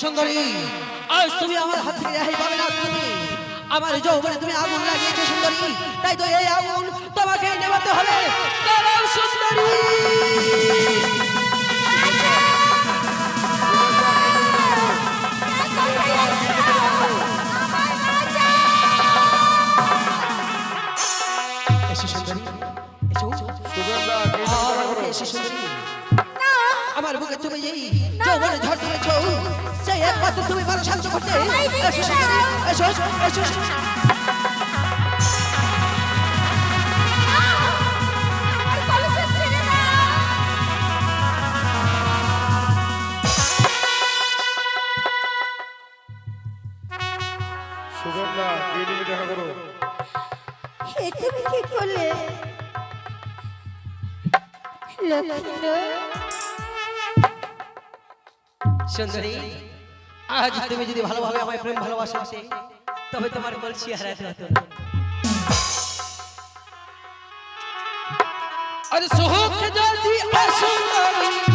সুন্দরী আজ তুমি আমার হাত থেকে রেহাই পাবে না তুমি আমার যৌবনে তুমি আগুন লাগিয়েছো সুন্দরী। তাই তো এই আগুন তোমাকে নেভাতে হবে। সুন্দরী। এসো সুন্দরী করো? এসো সুন্দরী। আমার বুকে তুমি এই যৌবনে ঝড় তুলেছ সেই একমাত্র তুমি পারো শান্ত করতে। এসো সুন্দরী এসো এসো এসো আমার কলেজে ছেড়ে দাও সুগন্ধা কি নিবি দেখা করো। তুমি কি করলে? লক্ষ্মী সুন্দরী, আজ তুমি যদি ভালোভাবে আমায় প্রেম ভালোবাসা, তবে তোমার বলছি হারাতে হতো না আরে সুখ যদি অসুন্দরী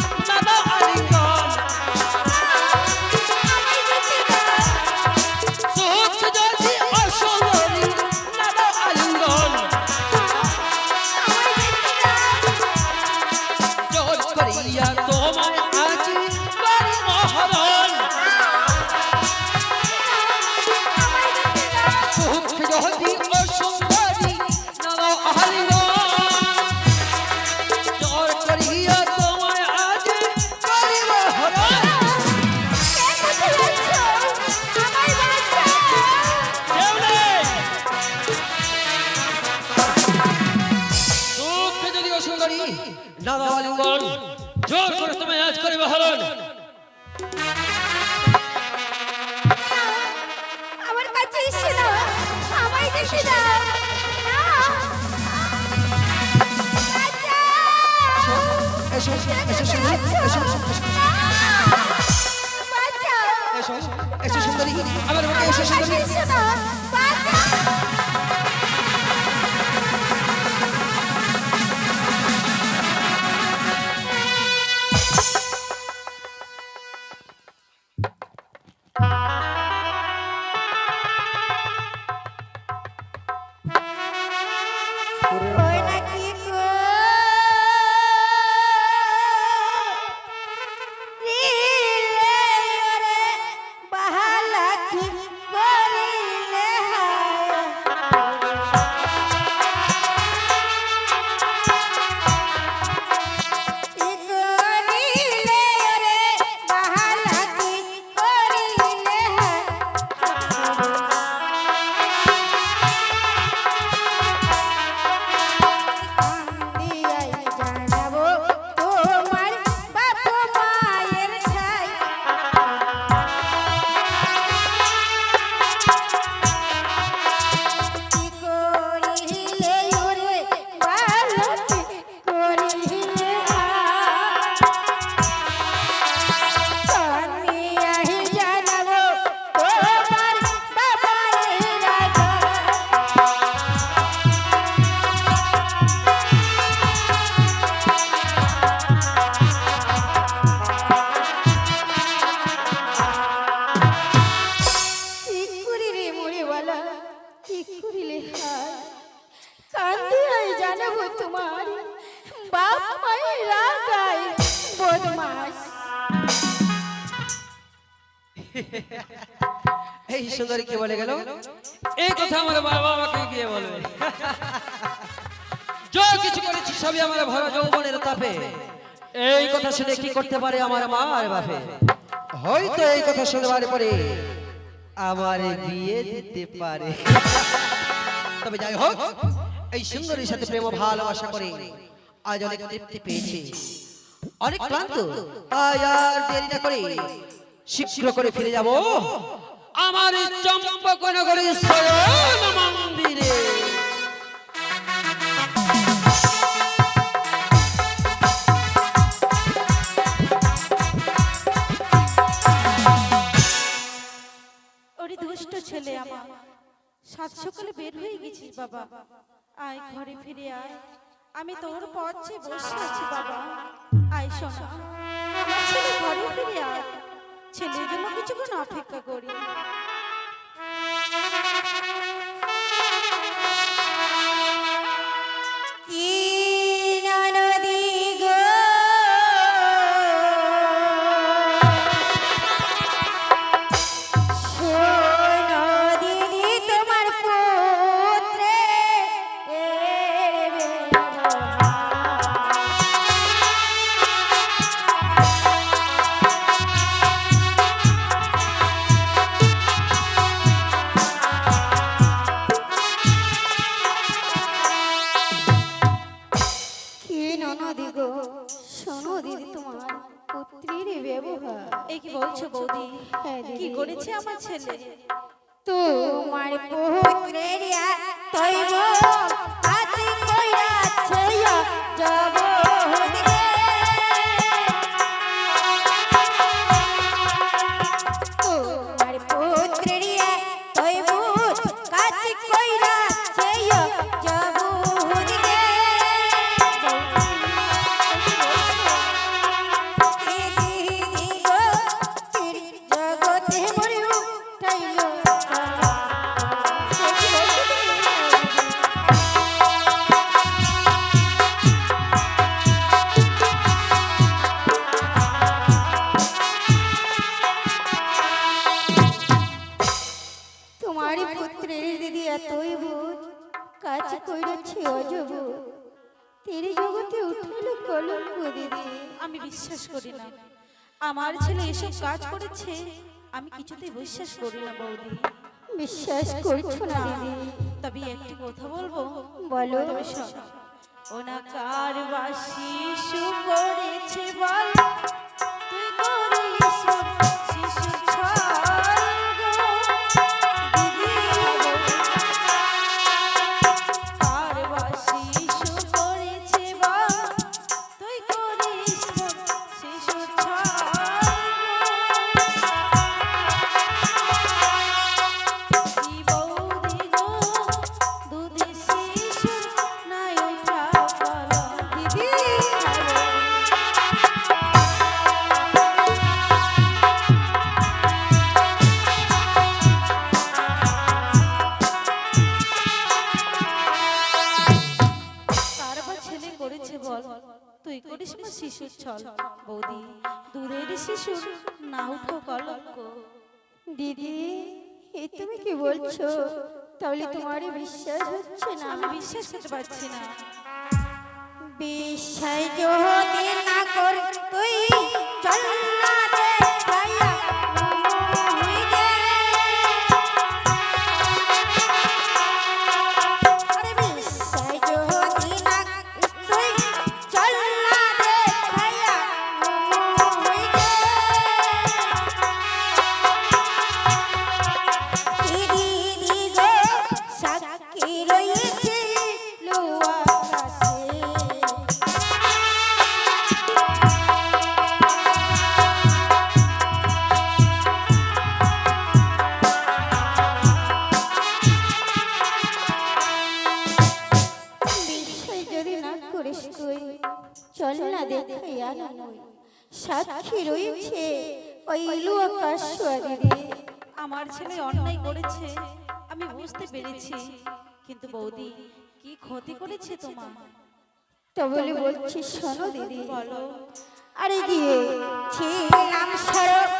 দাদা আলিঙ্গন জোর করে তোমায় আজ করি মহরণ আমার কাছে এসে দাও আমায় দেখে দাও। না! এসো এসো সুন্দরী। এসো সুন্দরী। আমার এসো সুন্দরী সুন্দরী কে বলে গেল, এই কথা আমার বাবা আমাকে গিয়ে বলবে। যা কিছু করেছি সবই আমার ভরা যৌবনের তাপে। এই কথা শুনে কি করতে পারে আমার মা আর বাপে? হয়তো এই কথা শুনবার পরে আমার বিয়ে দিতে পারে। তবে যাই হোক, এই সুন্দরীর সাথে প্রেম ভালোবাসা করে আজ অনেক তৃপ্তি পেয়েছি। অনেক ক্লান্ত, তাই আর দেরি না করে শীঘ্র করে ফিরে যাব। আমার শয়ন মন্দিরে। ওরে ছেলে আমার, সাত সকালে বের হয়ে বাবা। আয় ঘরে ফিরে আয়। আমি তোর পথে বসে আছি বাবা। আয় শোনা, আমার ছেলে ঘরে ফিরে আয়। ছেলের জন্য কিছুক্ষণ অপেক্ষা করি। শোনো দিদি তোমার পুত্রীর ব্যবহার। এই কি বলছো বৌদি? হ্যাঁ। কি করেছে আমার ছেলে? তোমার পুত্রের তৈব তোমারই দিদি এতই বুঝ কাজ কইরেছে তেরে জগতে উঠল কলঙ্ক দিদি। আমি বিশ্বাস করি না। আমার ছেলে এসব কাজ করেছে আমি কিছুতেই বিশ্বাস করি না বৌদি। বিশ্বাস করছ না দিদি। তবে একটি কথা বলব। বলো। তবে শোন ওনা কার বা শিশু করেছে বল তুই করিস শিশু বৌদি দূরের শিশুর না উঠো কলঙ্ক। দিদি এ তুমি কি বলছো? তাহলে তোমারই বিশ্বাস হচ্ছে না? আমি বিশ্বাস করতে পারছি না। বিশ্বাস যদি না কর তুই চল না আমার ছেলে অন্যায় করেছে আমি বুঝতে পেরেছি। কিন্তু বৌদি কি ক্ষতি করেছে তোমার? তো বলে বলছি শোনো দিদি। বলো। আরে গিয়ে ছিলাম সরব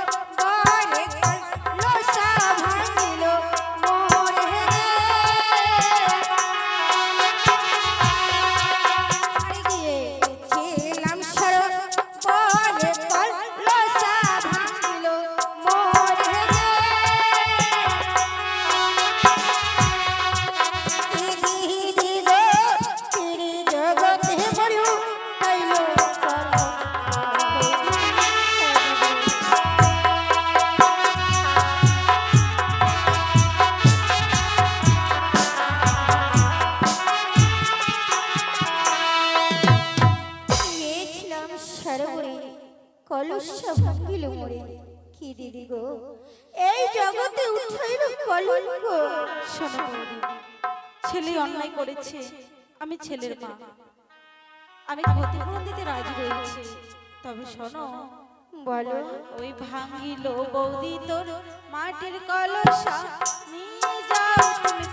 অন্যায় করেছে আমি ছেলের মা। আমি ক্ষতিপূরণ দিতে রাজি রয়েছি। তবে শোনো বলো ওই ভাঙিল বৌদি তোর মাটির কলসা। নিয়ে যাও তুমি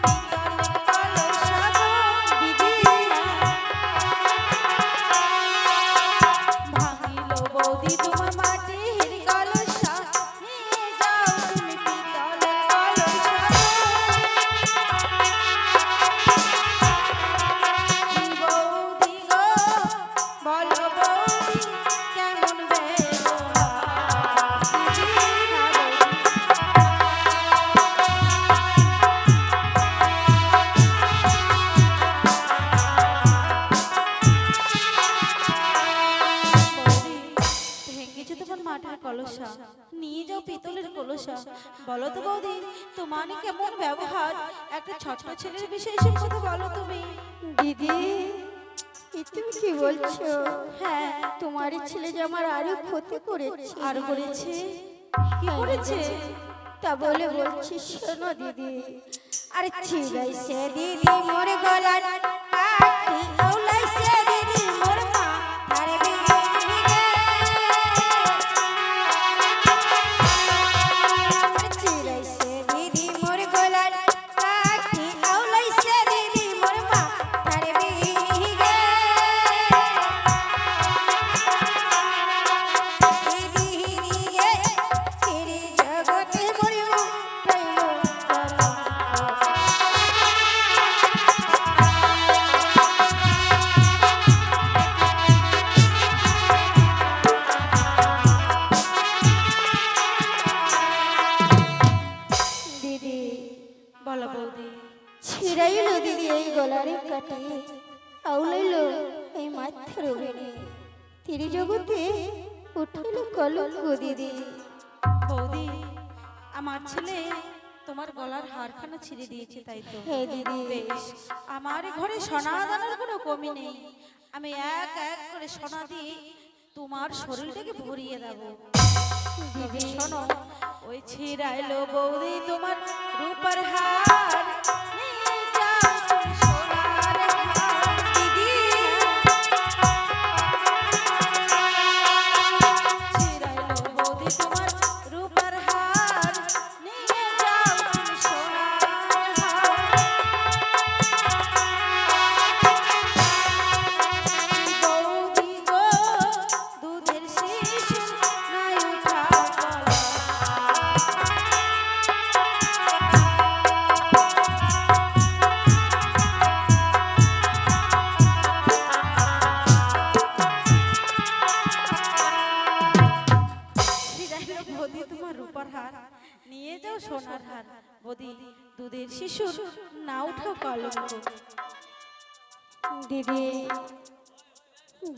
তোমার কেমন ব্যবহার একটা ছোট্ট ছেলের বিষয়ে সে কথা বলো তুমি দিদি তুমি কি বলছো হ্যাঁ তোমারই ছেলে যে আমার আরও ক্ষতি করেছে আর করেছে কি করেছে তা বলে বলছি শোনো দিদি আরে ছিলাইছে দিদি মোর গলার কাটি কাটে আউলাইল এই মাথার ওভেনে তিরি জগতে উঠিল কলঙ্ক দিদি। বৌদি আমার ছেলে তোমার গলার হারখানা ছিঁড়ে দিয়েছে তাই তো। হে দিদি। বেশ আমার ঘরে সোনা দানার কোনো কমি নেই। আমি এক এক করে সোনা দিয়ে তোমার শরীরটাকে ভরিয়ে দেব। দিদি। শোনো ওই ছিড়াইলো বৌদি তোমার রূপার হার।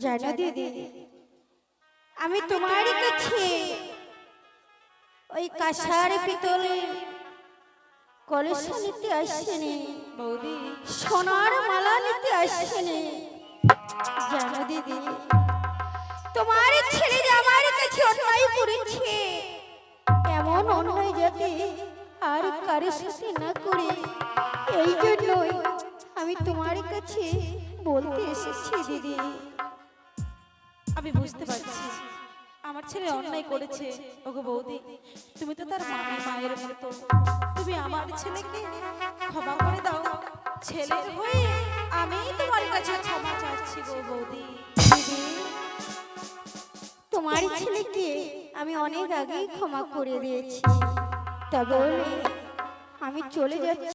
জানো দিদি আমি তোমারই কাছে ওই কাঁসার পিতলে কলসা নিতে আসিনি। বৌদি সোনার মালা নিতে আসিনি। জানো দিদি তোমার ছেলে আমার কাছে অন্যায় করেছে এমন অন্যায় যাতে আর কারোর সাথে না করে। এই জন্যই আমি তোমার কাছে বলতে এসেছি দিদি। আমি বুঝতে পারছি। আমার ছেলে অন্যায় করেছে। ওগো বৌদি তুমি তো তার মামি মায়ের মতো। তুমি আমার ছেলেকে ক্ষমা করে দাও। ছেলের হয়ে আমি তোমার কাছে ক্ষমা চাচ্ছি গো বৌদি। দিদি তোমার ছেলেকে আমি অনেক আগেই ক্ষমা করে দিয়েছি। তা বলে আমি চলে যাচ্ছি।